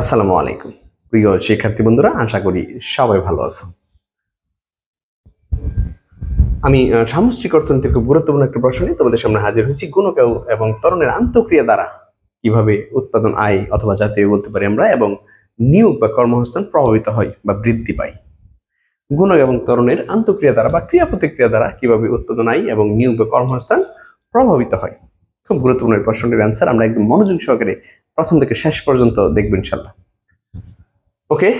আসসালামু আলাইকুম। প্রিয় শিক্ষার্থী বন্ধুরা, আশা করি সবাই ভালো আছো। আমি সামষ্টিক অর্থনীতির খুব গুরুত্বপূর্ণ একটা প্রশ্ন তোমাদের সামনে হাজির হয়েছি। গুণক এবং তরণের আন্তঃক্রিয়া দ্বারা কীভাবে উৎপাদন আয় অথবা জাতীয় বলতে পারি আমরা, এবং নিয়োগ বা কর্মসংস্থান প্রভাবিত হয় বা বৃদ্ধি পায়। গুণক এবং তরণের আন্তঃক্রিয়া দ্বারা বা ক্রিয়া প্রতিক্রিয়া দ্বারা কীভাবে উৎপাদন আয় এবং নিয়োগ বা কর্মসংস্থান প্রভাবিত হয়। খুব গুরুত্বপূর্ণ প্রশ্নটির অ্যান্সার আমরা একদম মনোযোগ সহকারে প্রথম থেকে শেষ পর্যন্ত দেখব ইনশাল্লাহ ওকে,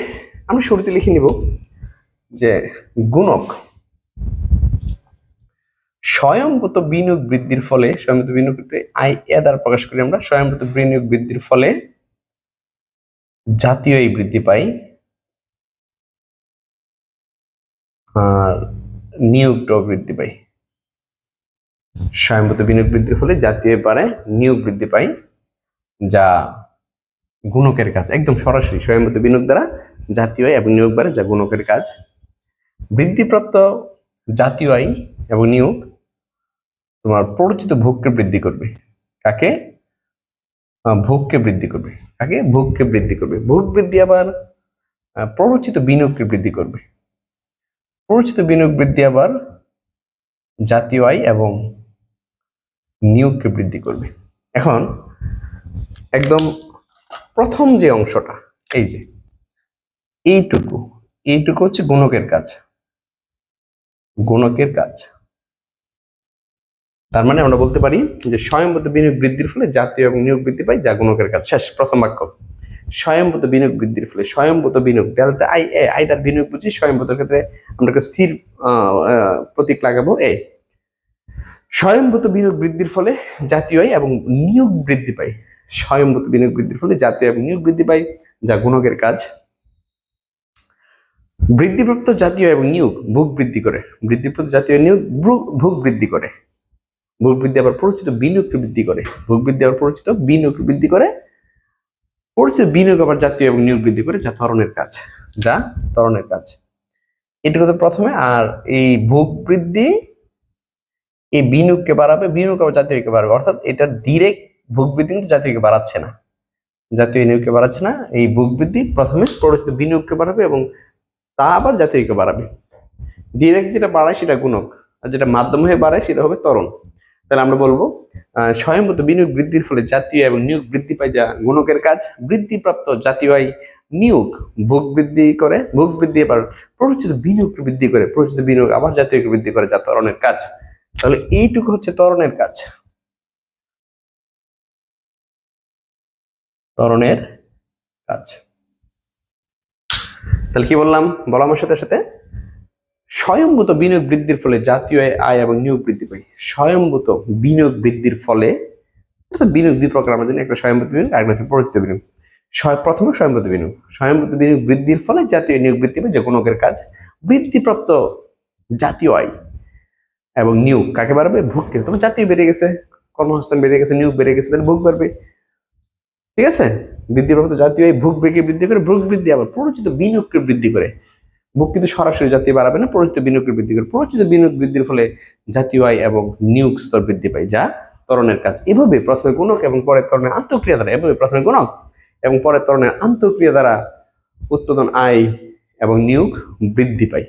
আমরা শুরুতে লিখে নিব যে গুণক স্বয়ংভূত বিনিয়োগ বৃদ্ধির ফলে, স্বয়ংভূত বিনিয়োগ আই এ দ্বারা প্রকাশ করি আমরা, স্বয়ংভূত বিনিয়োগ বৃদ্ধির ফলে জাতীয় এই বৃদ্ধি পাই। আর নিয়োগটাও বৃদ্ধি পাই। স্বয়ংভূত বিনিয়োগ বৃদ্ধির ফলে জাতীয় পারে নিয়োগ বৃদ্ধি পাই। যা গুণকের কাজ, একদম সরাসরি স্বয়ংভূত বিনিয়োগ দ্বারা জাতীয় আয় এবং নিয়োগ বাড়ে, যা গুণকের কাজ। বৃদ্ধিপ্রাপ্ত জাতীয় আয় এবং নিয়োগ তোমার পরিচিত ভোগকে বৃদ্ধি করবে। কাকে? ভোগকে বৃদ্ধি করবে। কাকে? ভোগকে বৃদ্ধি করবে। ভোগ বৃদ্ধি আবার প্ররোচিত বিনিয়োগকে বৃদ্ধি করবে। প্ররোচিত বিনিয়োগ বৃদ্ধি আবার জাতীয় আয় এবং নিয়োগকে বৃদ্ধি করবে। এখন একদম প্রথম যে অংশটা, এই যে, এইটুকু এইটুকু হচ্ছে গুণকের কাজ। গুণকের কাজ। তার মানে আমরা বলতে পারি যে স্বয়ংভূত বিনিয়োগ বৃদ্ধির ফলে জাতীয় এবং নিয়োগ বৃদ্ধি পায়, যা গুণকের কাজ। শেষ, প্রথম বাক্য। স্বয়ংভূত বিনিয়োগ বৃদ্ধির ফলে স্বয়ংভূত বিনিয়োগ আই এ আই তার বিনিয়োগ বুঝি স্বয়ংভূত ক্ষেত্রে আমরা স্থির প্রতীক লাগাবো এ স্বয়ংভূত বিনিয়োগ বৃদ্ধির ফলে জাতীয় এবং নিয়োগ বৃদ্ধি পায়। স্বয়ংভূত বিনিয়োগ বৃদ্ধির ফলে জাতীয় এবং নিয়োগ বৃদ্ধি পায়, যা গুণকের কাজ। বৃদ্ধিপ্রাপ্ত জাতীয় এবং নিয়োগ ভোগ বৃদ্ধি করে। বৃদ্ধিপ্রাপ্ত জাতীয় নিয়োগ ভোগ বৃদ্ধি করে। ভোগ বৃদ্ধি আবার পরিচিত বিনিয়োগকে বৃদ্ধি করে। ভোগ বৃদ্ধি আবার পরিচিত বিনিয়োগ বৃদ্ধি করে। পরিচিত বিনিয়োগ আবার জাতীয় এবং নিয়োগ বৃদ্ধি করে, যা ত্বরণের কাজ। যা ত্বরণের কাজ। এটুকু তো প্রথমে, আর এই ভোগ বৃদ্ধি, এই বিনিয়োগকে বাড়াবে, বিনিয়োগ আবার জাতীয়কে বাড়াবে। অর্থাৎ এটা ডিরেক্ট ভোগ বৃদ্ধি কিন্তু জাতীয়কে বাড়াচ্ছে না। জাতীয় নিয়োগকে বাড়াচ্ছে না এই ভোগ বৃদ্ধি প্রথমে পরিচিত বিনিয়োগকে বাড়াবে এবং তা আবার জাতীয়কে বাড়াবে। ডিরেক্ট যেটা বাড়ায় সেটা গুণক আর যেটা মাধ্যম হয়ে বাড়ায় সেটা হবে তরণ তাহলে আমরা বলব আহ, স্বয়ংভূত বিনিয়োগ বৃদ্ধির ফলে জাতীয় এবং নিয়োগ বৃদ্ধি পায় যা গুণকের কাজ। বৃদ্ধিপ্রাপ্ত জাতীয় আয় নিয়োগ ভোগ বৃদ্ধি করে ভোগ বৃদ্ধি আবার প্ররোচিত বিনিয়োগকে বৃদ্ধি করে প্ররোচিত বিনিয়োগ আবার জাতীয়কে বৃদ্ধি করে যা তরণের কাজ। তাহলে এইটুকু হচ্ছে তরণের কাজ। ত্বরণের কাজ। তাহলে কি বললাম? বলা আমার সাথে সাথে। স্বয়ংভূত বিনিয়োগ বৃদ্ধির ফলে জাতীয় আয় এবং নিয়োগ বৃদ্ধি পায়। স্বয়ংভূত বিনিয়োগ বৃদ্ধির ফলে বিনিয়োগ দুই প্রকার আমাদের একটা স্বয়ংভূত বিনিয়োগ আর একটা পরিচিত বিনিয়োগ। প্রথমে স্বয়ংভূত বিনিয়োগ। স্বয়ংভূত বিনিয়োগ বৃদ্ধির ফলে জাতীয় নিয়োগ বৃদ্ধি পায় যে গুণকের কাজ। বৃদ্ধিপ্রাপ্ত জাতীয় আয় এবং নিয়োগ কাকে বাড়বে? ভোগকে তোমার জাতীয় বেড়ে গেছে, কর্মসংস্থান বেড়ে গেছে, নিয়োগ বেড়ে গেছে, তাহলে ভোগ বাড়বে। ঠিক আছে? বৃদ্ধি বৃদ্ধিপ্রাপ্ত জাতীয় আয় ভোগ বেগে বৃদ্ধি করে ভোগ বৃদ্ধি আবার পরিচিত বিনিয়োগকে বৃদ্ধি করে। ভোগ কিন্তু সরাসরি জাতীয় বাড়াবে না পরিচিত বিনিয়োগকে বৃদ্ধি করে। পরিচিত বিনিয়োগ বৃদ্ধির ফলে জাতীয় আয় এবং নিয়োগ স্তর বৃদ্ধি পায়, যা তরণের কাজ। এভাবে প্রথমে গুণক এবং পরে তরণের আন্তঃক্রিয়া দ্বারা, এভাবে প্রথমে গুণক এবং পরে ত্বরণের আন্তঃক্রিয়া দ্বারা উৎপাদন, আয় এবং নিয়োগ বৃদ্ধি পায়।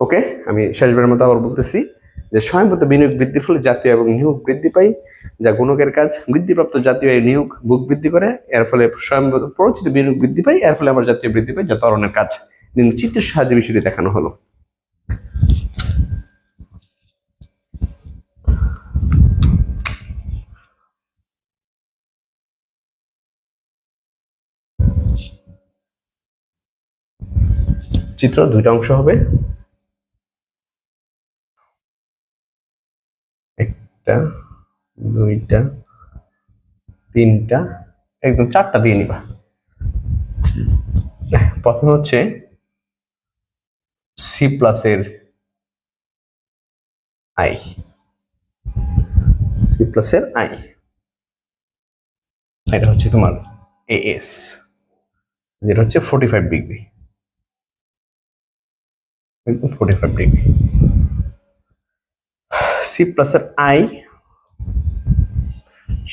ওকে? আমি শেষবারের মতো আবার বলতেছি। যে স্বয়ংভূত বিনিয়োগ বৃদ্ধির ফলে জাতীয় এবং নিয়োগ বৃদ্ধি পায়, যা গুণকের কাজ। বৃদ্ধিপ্রাপ্ত জাতীয় আয় নিয়োগ ভোগ বৃদ্ধি করে, এর ফলে স্বয়ংভূত পরিচিত বিনিয়োগ বৃদ্ধি পায়, এর ফলে আমার জাতীয় বৃদ্ধি পায়, যা ত্বরণের কাজ। নিম্ন চিত্রের সাহায্যে বিষয়টি দেখানো হলো। চিত্র দুইটা অংশ হবে। একটা, দুইটা, তিনটা, একদম চারটা দিয়ে নিবা। প্রথমে হচ্ছে সি প্লাসের আই সি প্লাসের আই এটা হচ্ছে তোমার এএস যেটা হচ্ছে forty five degree forty five degree C প্লাসের আই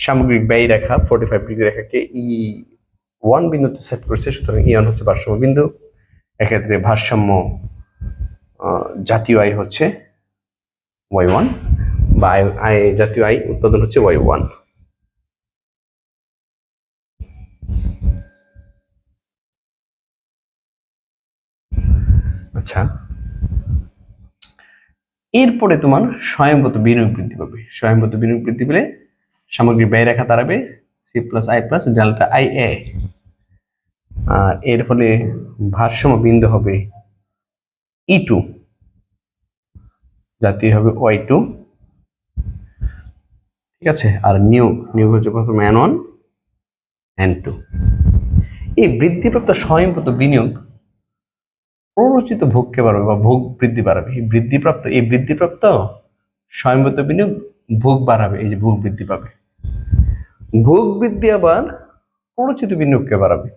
সামগ্রিক ব্যয় রেখা ফোর্টি ফাইভ ডিগ্রি রেখাকে ই ওয়ান বিন্দুতে সেট করছে, সুতরাং ইয়ন হচ্ছে ভারসাম্য বিন্দু। এক্ষেত্রে ভারসাম্য জাতীয় আয় হচ্ছে ওয়াই ওয়ান বা আয় জাতীয় আয় উৎপাদন হচ্ছে ওয়াই ওয়ান আচ্ছা এরপরে তোমার স্বয়ংগত বিনিয়োগ বৃদ্ধি পাবে। স্বয়ংগত বিনিয়োগ বৃদ্ধি পেলে সামগ্রিক ব্যয় রেখা দাঁড়াবে C plus I plus delta I এ আর এর ফলে ভারসাম্য বিন্দু হবে ই টু জাতীয় হবে ওয়াই টু ঠিক আছে? আর নিয়োগ নিয়োগ হচ্ছে প্রথম এন ওয়ান এন টু এই বৃদ্ধিপ্রাপ্ত স্বয়ংপ্রত বিনিয়োগ প্ররোচিত ভোগকে বাড়াবে বা ভোগ বৃদ্ধি বাড়াবে। এই বৃদ্ধিপ্রাপ্ত এই বৃদ্ধিপ্রাপ্ত স্বয়ংপ্রত বিনিয়োগ ভোগ বাড়াবে, এই যে ভোগ বৃদ্ধি পাবে। ভোগ বৃদ্ধি আবার প্ররোচিত বিনিয়োগকে বাড়াবে।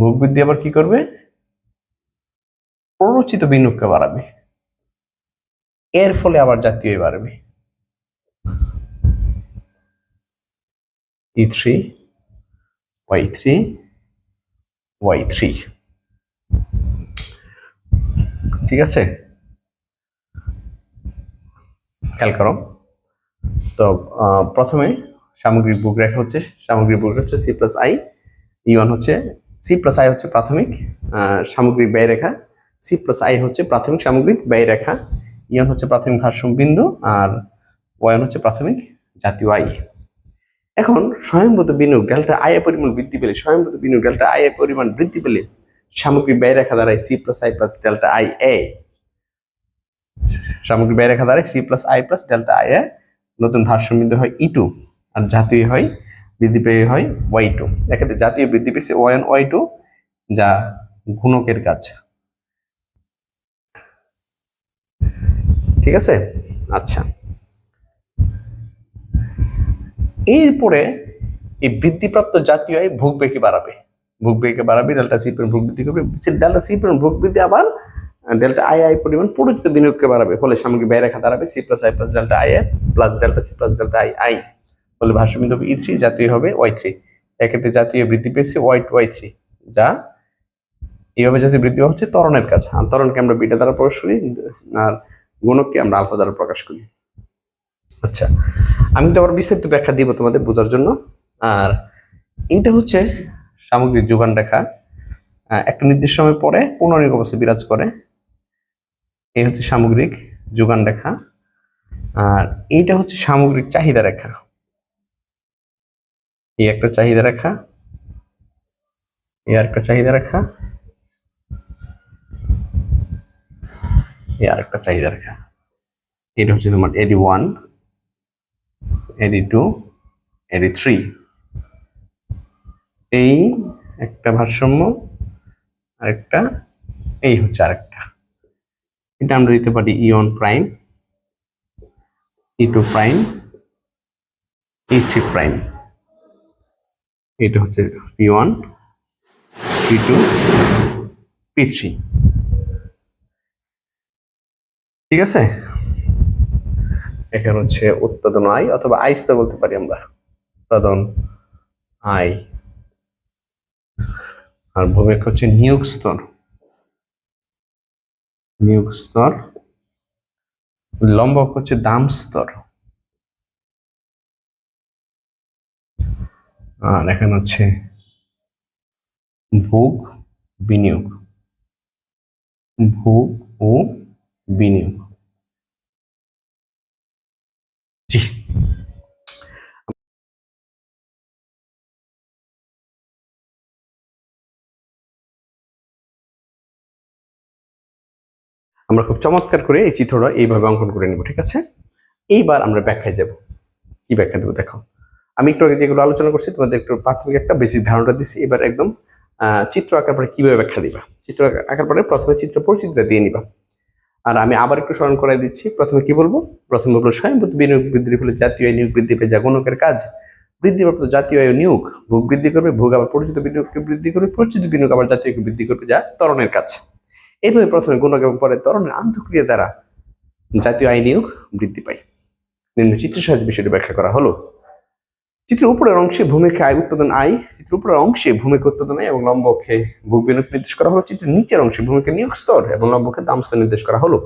ভোগ বৃদ্ধি আবার কি করবে? প্ররোচিত বিনিয়োগকে বাড়াবে। এর ফলে আবার জাতীয় বাড়বে। E three Y three Y three ঠিক আছে? খেয়াল করো। তো প্রথমে সামগ্রিক বুক রেখা হচ্ছে, সামগ্রিক বুক হচ্ছে সি প্লাস আই ইওয়ান হচ্ছে সি প্লাস আই হচ্ছে প্রাথমিক সামগ্রিক ব্যয় রেখা সি প্লাস আই হচ্ছে প্রাথমিক, সামগ্রিক ব্যয় রেখা ইয়ন হচ্ছে প্রাথমিক ভারসাম্য বিন্দু, আর ওয়ান হচ্ছে প্রাথমিক জাতীয় আই এখন স্বয়ংভূত বিনিয়োগ ডেল্টা আয় এর পরিমাণ বৃদ্ধি পেলে স্বয়ংভূত বিনিয়োগ ডেল্টা আয় এর পরিমাণ বৃদ্ধি পেলে সামগ্রিক ব্যয় রেখা দ্বারাই C plus I plus delta I এ সামগ্রিক ব্যয় রেখা দাঁড়ায় C plus I plus delta I এ নতুন ভারসাম্য হয় ই টু আর জাতীয় হয় বৃদ্ধি পেয়ে হয় ওয়াই টু এক্ষেত্রে জাতীয় বৃদ্ধি পেয়েছে ওয়ান ওয়াই টু যা গুণকের কাজ। ঠিক আছে? আচ্ছা। এরপরে এই বৃদ্ধিপ্রাপ্ত জাতীয় আয় ভোগ বেগে বাড়াবে। ভোগ বেগে বাড়াবে, ডেল্টা সি ভোগ বৃদ্ধি করবে। ডেল্টা সি ভোগ বৃদ্ধি আবার ডেল্টা আই আই পরিমাণ পরিচিত বিনিয়োগকে বাড়াবে। ফলে সামগ্রিক ব্যয় রেখা দাঁড়াবে, C plus I plus delta I I plus delta C plus delta I I. ফলে হবে ই থ্রি, জাতীয় হবে ওয়াই থ্রি। এক্ষেত্রে জাতীয় বৃদ্ধি পেয়েছে ওয়াই ওয়াই থ্রি, যা এইভাবে জাতীয় বৃদ্ধি হচ্ছে ত্বরণের কাছে। আর ত্বরণকে আমরা বিটা দ্বারা প্রকাশ করি, আর গুণককে আমরা আলফা দ্বারা প্রকাশ করি। আচ্ছা আমি তো আবার বিস্তারিত ব্যাখ্যা দিব তোমাদের বোঝার জন্য। আর এইটা হচ্ছে সামগ্রিক যোগান রেখা একটা নির্দিষ্ট সময় পরে পুনরিক অবস্থা বিরাজ করে। এই হচ্ছে সামগ্রিক যোগান রেখা। আর এইটা হচ্ছে সামগ্রিক চাহিদা রেখা। এই একটা চাহিদা রেখা, এই আরেকটা চাহিদা রেখা, এই আরেকটা চাহিদা রেখা। এটা হচ্ছে তোমার AD one AD two AD three এই, একটা ভারসাম্য, আরেকটা, এই হচ্ছে আরেকটা। এটা আমরা দিতে পারি E one prime E two prime E three prime এটা হচ্ছে P one P two P three ঠিক আছে? এখানে হচ্ছে উৎপাদন আয় অথবা আই স্তর বলতে পারি আমরা। উৎপাদন আয়। আর ভূমিক হচ্ছে নিয়োগ স্তর। নিয়োগ স্তর। লম্বক হচ্ছে দাম স্তর। আর এখানে হচ্ছে ভোগ, বিনিয়োগ। ভোগ ও বিনিয়োগ। আমরা খুব চমৎকার করে এই চিত্রটা এইভাবে অঙ্কন করে নেব, ঠিক আছে? এইবার আমরা ব্যাখ্যায় যাব। কি ব্যাখ্যা দেবো দেখো। আমি একটু আগে যেগুলো আলোচনা করছি, তোমাদের একটু প্রাথমিক একটা বেসিক ধারণা দিচ্ছি এবার একদম চিত্র আঁকার পরে কীভাবে ব্যাখ্যা দিবা? চিত্র আঁকা- আঁকার পরে প্রথমে চিত্র পরিচিতিটা দিয়ে নিবা। আর আমি আবার একটু স্মরণ করাই দিচ্ছি, প্রথমে কি বলব? প্রথমে বলব স্বয়ংভূত বিনিয়োগ বৃদ্ধির ফলে জাতীয় আয় নিয়োগ বৃদ্ধি পেয়ে যা গুণকের কাজ। বৃদ্ধিপ্রাপ্ত জাতীয় আয় নিয়োগ, ভোগ বৃদ্ধি করবে, ভোগ আবার পরিচিত বিনিয়োগকে বৃদ্ধি করবে, পরিচিত বিনিয়োগ আবার জাতীয়কে বৃদ্ধি করবে যা তরণের কাজ। এইভাবে প্রথমে গুণক এবং পরে তরণের আন্তঃক্রিয়া দ্বারা জাতীয় আয় নিয়োগ বৃদ্ধি পায়। নিম্ন চিত্রের সাহায্যে বিষয়টি ব্যাখ্যা করা হলো। চিত্রের উপরের অংশে ভূমিকা আয় উৎপাদন আয়, চিত্রের উপরের অংশে ভূমিকা উৎপাদন আয় এবং লম্ব অক্ষে ভোগ বিনিয়োগ নির্দেশ করা হলো। চিত্রের নিচের অংশে ভূমিকা নিয়োগ স্তর এবং লম্ব অক্ষে দাম স্তর নির্দেশ করা হলো।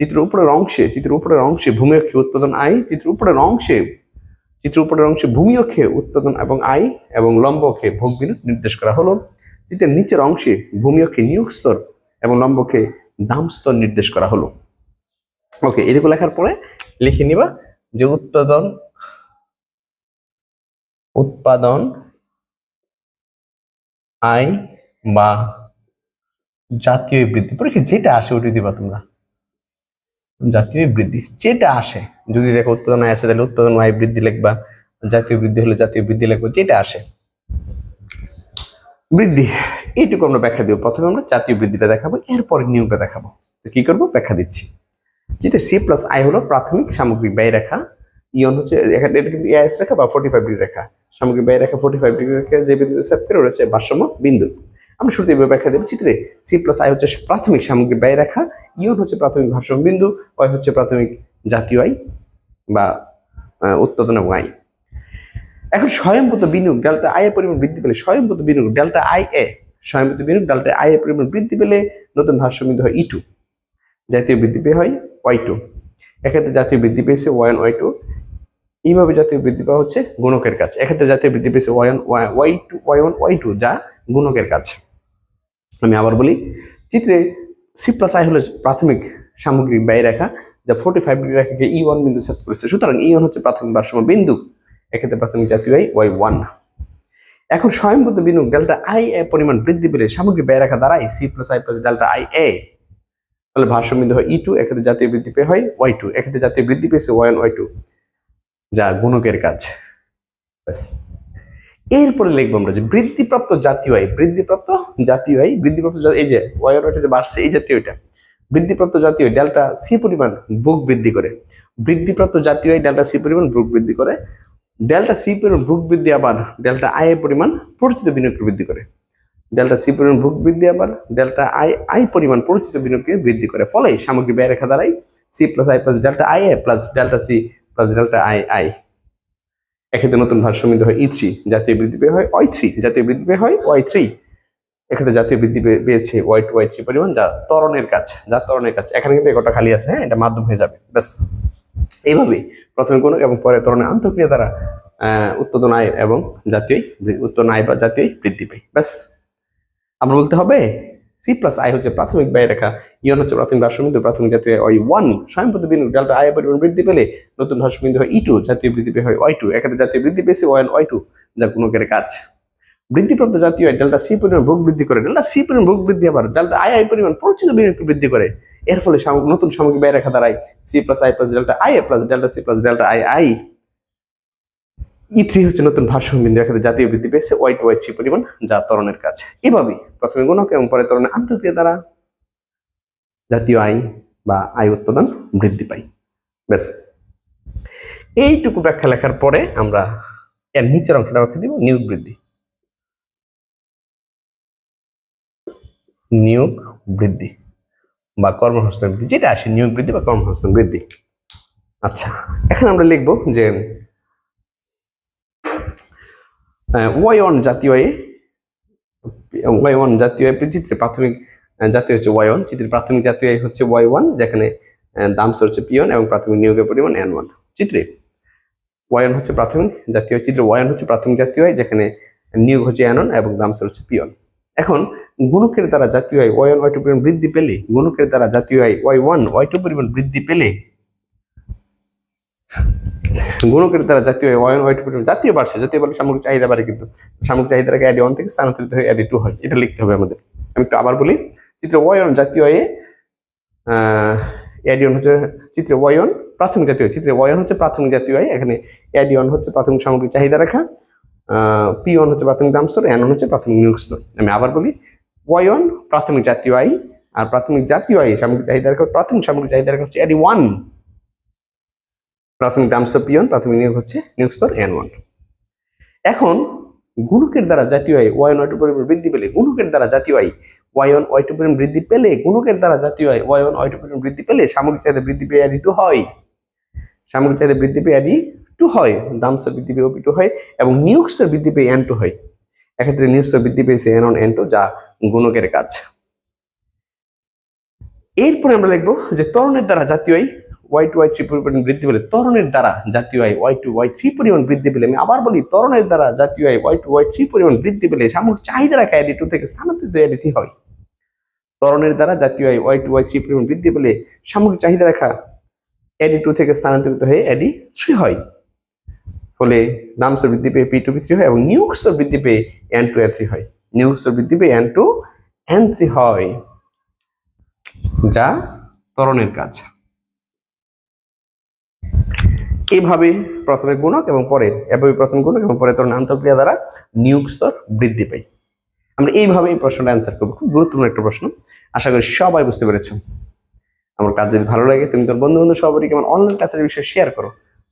চিত্রের উপরের অংশে, চিত্রের উপরের অংশে ভূমি অক্ষে উৎপাদন আয়, চিত্রের উপরের অংশে, চিত্রের উপরের অংশে ভূমি অক্ষে উৎপাদন এবং আয় এবং লম্ব অক্ষে ভোগ বিনিয়োগ নির্দেশ করা হলো। চিত্রের নিচের অংশে ভূমি অক্ষে নিয়োগ স্তর এবং লম্ব অক্ষে দাম স্তর নির্দেশ করা হলো। ওকে, এটুকু লেখার পরে লিখে নিবা যে উৎপাদন উৎপাদন আয় বা জাতীয় বৃদ্ধি। পরীক্ষা যেটা আসে ওটি দিবা তোমরা। জাতীয় বৃদ্ধি, যেটা আসে, যদি দেখো উৎপাদন আয় আসে তাহলে উৎপাদন আয় বৃদ্ধি লিখবা, জাতীয় বৃদ্ধি হলে জাতীয় বৃদ্ধি লিখব, যেটা আসে। বৃদ্ধি এইটুকু আমরা ব্যাখ্যা দিব। প্রথমে আমরা জাতীয় বৃদ্ধিটা দেখাবো, এরপরে নিয়োগটা দেখাবো। তো কি করব? ব্যাখ্যা দিচ্ছি। যেটা সি প্লাস আই হলো প্রাথমিক সামগ্রিক ব্যয় রেখা। ইয়ন হচ্ছে এখানে এটা কিন্তু এআইএস রেখা বা ফোর্টি ফাইভ ডিগ্রি রেখা। সামগ্রিক ব্যয় রেখা ফোর্টি ফাইভ ডিগ্রি রেখা, যে বিন্দু ওটা হচ্ছে ভারসাম্য বিন্দু। আমরা শুরুতে ব্যাখ্যা দেবো চিত্রে সি প্লাস আই হচ্ছে প্রাথমিক সামগ্রিক ব্যয় রেখা ইয়ন হচ্ছে প্রাথমিক ভারসাম্য বিন্দু ওয়াই হচ্ছে প্রাথমিক জাতীয় আয় বা উৎপাদন এবং আয়। এখন স্বয়ংভূত বিনিয়োগ ডেল্টা আয় পরিমাণ বৃদ্ধি পেলে স্বয়ংভূত বিনিয়োগ ডেল্টা আই এ স্বয়ংভূত বিনিয়োগ ডেল্টা আই এর পরিমাণ বৃদ্ধি পেলে নতুন ভারসাম্য হয় ই টু জাতীয় বৃদ্ধি পেয়ে হয় ওয়াই টু এক্ষেত্রে জাতীয় বৃদ্ধি পেয়েছে ওয়ান ওয়াই টু এইভাবে জাতীয় বৃদ্ধি পাওয়া হচ্ছে গুণকের কাজ। এক্ষেত্রে জাতীয় বৃদ্ধি পেয়েছে one Y two Y one Y two যা গুণকের কাজ। আমি আবার বলি, চিত্রে সি প্লাস আই হলো প্রাথমিক সামগ্রিক ব্যয় রেখা, যা ফোর্টি ফাইভ ডিগ্রি রেখাকে ই ওয়ান বিন্দু সেট করেছে। সুতরাং ই ওয়ান হচ্ছে প্রাথমিক ভারসাম্য বিন্দু। এক্ষেত্রে প্রাথমিক জাতীয় আয় ওয়াই ওয়ান এখন স্বয়ংভূত বিনিয়োগ ডেল্টা আই এ পরিমাণ বৃদ্ধি পেলে সামগ্রিক ব্যয় রাখা দ্বারাই C plus I plus delta I এ তাহলে ভারসাম্য বিন্দু হয় ই টু এক্ষেত্রে জাতীয় বৃদ্ধি পেয়ে হয় ওয়াই টু এক্ষেত্রে জাতীয় বৃদ্ধি পেয়েছে ওয়াই ওয়ান ওয়াই টু যা গুণকের কাজ। ব্যাস। এরপরে লিখব আমরা যে বৃদ্ধিপ্রাপ্ত জাতীয় আয় বৃদ্ধিপ্রাপ্ত জাতীয় আয় বৃদ্ধিপ্রাপ্ত এই যে ওয়াই ওয়ান যে বাড়ছে, এই জাতীয় এটা। বৃদ্ধিপ্রাপ্ত জাতীয় ডেল্টা সি পরিমাণ বুক বৃদ্ধি করে। বৃদ্ধিপ্রাপ্ত জাতীয় আয় ডেল্টা সি পরিমাণ বুক বৃদ্ধি করে। ডেল্টা সি পরিমাণ বুক বৃদ্ধি আবার ডেল্টা আই এর পরিমাণ পরিচিত বিনিয়োগ বৃদ্ধি করে। ডেল্টা সি পরিমাণ ভোগ বৃদ্ধি আবার ডেল্টা আই আই পরিমাণ পরিচিত বিনিয়োগকে বৃদ্ধি করে। ফলে সামগ্রিক ব্যয় রেখা দ্বারাই C plus I plus delta I A plus delta C plus delta I I এক্ষেত্রে নতুন ভারসাম্য হয় ই থ্রি জাতীয় বৃদ্ধি পেয়ে হয় ওয়াই থ্রি জাতীয় বৃদ্ধি পেয়ে হয় ওয়াই থ্রি এক্ষেত্রে জাতীয় বৃদ্ধি পেয়ে- পেয়েছে ওয়াই টু ওয়াই থ্রি পরিমাণ, যা তরণের কাছে যা তরণের কাছে এখানে কিন্তু একটা খালি আছে হ্যাঁ এটা মাধ্যম হয়ে যাবে, ব্যাস। এইভাবে প্রথমে গুণক এবং পরে ত্বরণের আন্তঃক্রিয়া দ্বারা উৎপাদন আয় এবং জাতীয় উৎপাদন আয় বা জাতীয় বৃদ্ধি পায়। ব্যাস। আমরা বলতে হবে সি প্লাস আই হচ্ছে প্রাথমিক ব্যয় রেখা ইয়ন হচ্ছে প্রাথমিক ভারসাম্য প্রাথমিক জাতীয় ওয়াই ওয়ান স্বয়ংপদ বিন্দু ডেল্টা আয় পরিমাণ বৃদ্ধি পেলে নতুন ভারসাম্য হয় ই টু জাতীয় বৃদ্ধি পেয়ে হয় ওয়াই টু এখানে জাতীয় বৃদ্ধি পেয়েছে ওয়ান ওয়াই টু যা গুণকের কাজ। বৃদ্ধিপ্রাপ্ত জাতীয় ডেল্টা সি পরিমাণ ভোগ বৃদ্ধি করে ডেল্টা সি পরিমাণ ভোগ বৃদ্ধি আবার ডেল্টা আই আই পরিমাণ পরিচিত বিনিয়োগ বৃদ্ধি করে। এর ফলে নতুন সামগ্রিক ব্যয় রেখা দ্বারাই C plus I plus delta I plus delta C plus delta I I E three হচ্ছে নতুন ভারসাম্য বিন্দু এখানে জাতীয় বৃদ্ধি পেয়েছে ওয়াই টু ওয়াই থ্রি পরিমাণ যা তরণের কাজ। এভাবে প্রথমে গুণক এবং পরে তরণের আন্তঃক্রিয়া দ্বারা জাতীয় আয় বা আয় উৎপাদন বৃদ্ধি পায়। ব্যাস। এইটুকু ব্যাখ্যা লেখার পরে আমরা এর নিচের অংশটা ব্যাখ্যা দিব, নিয়োগ বৃদ্ধি। নিয়োগ বৃদ্ধি। বা কর্মসংস্থান বৃদ্ধি, যেটা আসে নিয়োগ বৃদ্ধি বা কর্মসংস্থান বৃদ্ধি। আচ্ছা এখন আমরা লিখব যে ওয়াই ওয়ান জাতীয় ওয়াই ওয়ান জাতীয় চিত্রে প্রাথমিক জাতীয় হচ্ছে ওয়াই ওয়ান চিত্রে প্রাথমিক জাতীয় হচ্ছে ওয়াই ওয়ান, যেখানে দাম হচ্ছে পিওন এবং প্রাথমিক নিয়োগের পরিমাণ এন ওয়ান। চিত্রে ওয়ান হচ্ছে প্রাথমিক জাতীয়, চিত্রে ওয়ান হচ্ছে প্রাথমিক জাতীয় যেখানে নিয়োগ হচ্ছে ওয়ান এবং দাম হচ্ছে পিওন। এখন গুণকের দ্বারা জাতীয় আয় ওয়াই ওয়ান, ওয়াই টু পরিমাণ বৃদ্ধি পেলে গুণকের দ্বারা জাতীয় আয় ওয়াই ওয়ান, ওয়াই টু পরিমাণ বৃদ্ধি পেলে গুণকের দ্বারা জাতীয় আয় ওয়ান, ওয়াই টু পরিমাণ জাতীয় বাড়ছে, জাতীয় বাড়লে সামগ্রিক চাহিদা বাড়ে কিন্তু, সামগ্রিক চাহিদার আগে অ্যাডি ওয়ান থেকে স্থানান্তরিত হয়ে অ্যাডি টু হয়, এটা লিখতে হবে আমাদের আমি একটু আবার বলি, চিত্র ওয়াই ওয়ান জাতীয় আয়ে অ্যাডি ওয়ান হচ্ছে চিত্র ওয়াই ওয়ান প্রাথমিক জাতীয়। চিত্রে ওয়াই ওয়ান হচ্ছে প্রাথমিক জাতীয় আয়, এখানে অ্যাডি ওয়ান হচ্ছে প্রাথমিক সামগ্রিক চাহিদা রেখা পি ওয়ান হচ্ছে প্রাথমিক দাম স্তর এন ওয়ান হচ্ছে প্রাথমিক নিয়োগ স্তর। আমি আবার বলি ওয়াই ওয়ান প্রাথমিক জাতীয় আয় আর প্রাথমিক জাতীয় আয় সামগ্রিক চাহিদা প্রাথমিক সামগ্রিক চাহিদা হচ্ছে অ্যাডি ওয়ান প্রাথমিক দাম স্তর পি ওয়ান প্রাথমিক নিয়োগ হচ্ছে নিয়োগ স্তর এন ওয়ান এখন, গুণকের দ্বারা জাতীয় আয় ওয়াই ওয়ান টু পরিমাণ বৃদ্ধি পেলে গুণকের দ্বারা জাতীয় আয় ওয়াই ওয়ান ওয়াই টু পরিমাণ বৃদ্ধি পেলে গুণকের দ্বারা জাতীয় আয় ওয়াই ওয়ান ওয়াই টু পরিমাণ বৃদ্ধি পেলে সামগ্রিক চাহিদা বৃদ্ধি পেয়ে অ্যাডি টু হয়। সামগ্রিক চাহিদা বৃদ্ধি পেয়ে অ্যাডি টু হয় দাম স্তর বৃদ্ধি পেয়ে ওপি টু হয় এবং নিয়োগ স্তর বৃদ্ধি পেয়ে এন টু হয়। এক্ষেত্রে নিয়োগ স্তর বৃদ্ধি পেয়েছে এন অন এন টু যা গুণকের কাজ। এরপরে আমরা লিখব যে তরণের দ্বারা জাতীয় ওয়াই টু ওয়াই থ্রি পরিমাণ বৃদ্ধি পেলে তরণের দ্বারা জাতীয় আয় ওয়াই টু ওয়াই থ্রি পরিমাণ বৃদ্ধি পেলে, আমি আবার বলি তরণের দ্বারা জাতীয় আয় ওয়াই টু ওয়াই থ্রি পরিমাণ বৃদ্ধি পেলে সামগ্রিক চাহিদা রাখা এডি টু থেকে স্থানান্তরিত এডিটি হয়। তরণের দ্বারা জাতীয় আয় ওয়াই টু ওয়াই থ্রি পরিমাণ বৃদ্ধি পেলে সামগ্রিক চাহিদা রাখা এডি টু থেকে স্থানান্তরিত হয়ে এডি থ্রি হয়। ফলে দাম স্তর বৃদ্ধি পেয়ে পি টু পি থ্রি হয় এবং নিয়োগ স্তর বৃদ্ধি পেয়ে এন টু এন থ্রি হয়। নিয়োগ স্তর বৃদ্ধি পেয়ে এন টু এন থ্রি হয়। যা ত্বরণের কাজ। এইভাবে প্রথমে গুণক এবং পরে, এভাবে প্রথম গুণক এবং পরে ত্বরণ আন্তঃক্রিয়া দ্বারা নিয়োগ স্তর বৃদ্ধি পায় আমরা এইভাবে এই প্রশ্নটা অ্যান্সার করব। খুব গুরুত্বপূর্ণ একটা প্রশ্ন। আশা করি সবাই বুঝতে পেরেছ আমার কাজ যদি ভালো লাগে, তুমি তোর বন্ধু বন্ধু সবারই কেমন অনলাইন ক্লাসের বিষয়ে শেয়ার করো।